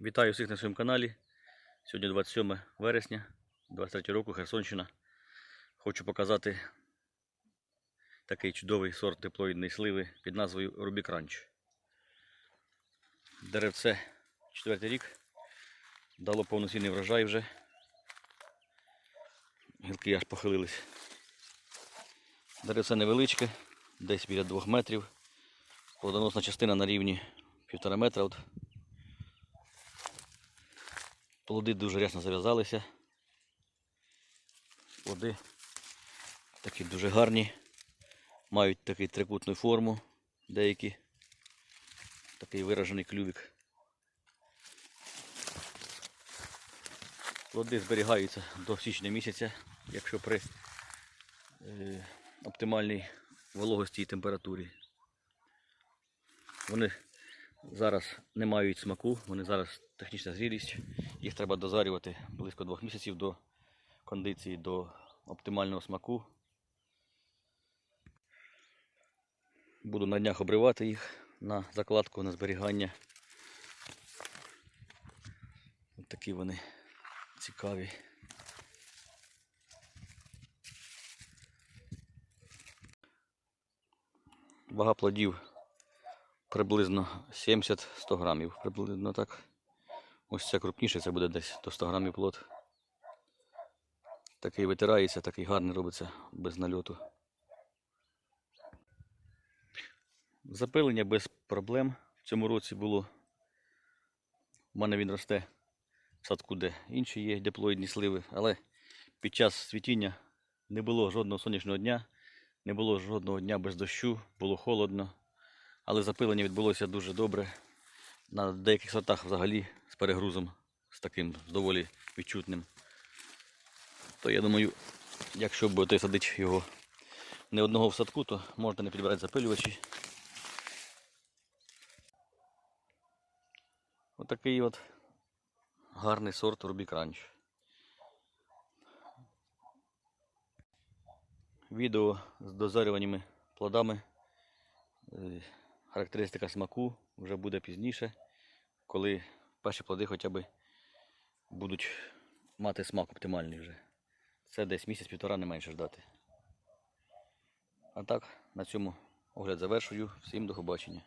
Вітаю всіх на своєму каналі. Сьогодні 27 вересня 23 року, Херсонщина. Хочу показати такий чудовий сорт диплоїдної сливи під назвою Рубік Ранч. Деревце четвертий рік. Дало повноцінний врожай вже. Гілки аж похилились. Деревце невеличке, десь біля 2 метрів. Плодоносна частина на рівні 1,5 метра. Плоди дуже рясно зав'язалися. Плоди такі дуже гарні. Мають такий трикутну форму деякі. Такий виражений клювик. Плоди зберігаються до січня місяця, якщо при е, оптимальній вологості і температурі. Вони зараз не мають смаку, вони зараз технічна зрілість. Їх треба дозарювати близько двох місяців до кондиції, до оптимального смаку. Буду на днях обривати їх на закладку, на зберігання. Ось такі вони цікаві. Вага плодів приблизно 70-100 грамів. Приблизно так. Ось це крупніше, це буде десь до 100 грамів плод. Такий витирається, такий гарний робиться без нальоту. Запилення без проблем. В цьому році було. У мене він росте в садку, де інші є диплоїдні сливи, але під час світіння не було жодного сонячного дня, не було жодного дня без дощу, було холодно. Але запилення відбулося дуже добре. На деяких сортах взагалі з перегрузом, з таким з доволі відчутним. То я думаю, якщо б той садить його не одного в садку, то можна не підбирати запилювачі. Отакий от гарний сорт Рубік Ранч. Відео з дозарюваними плодами. Характеристика смаку вже буде пізніше, коли перші плоди хоча б будуть мати смак оптимальний вже. Це десь місяць-півтора не менше ждати. А так, на цьому огляд завершую. Всім до побачення.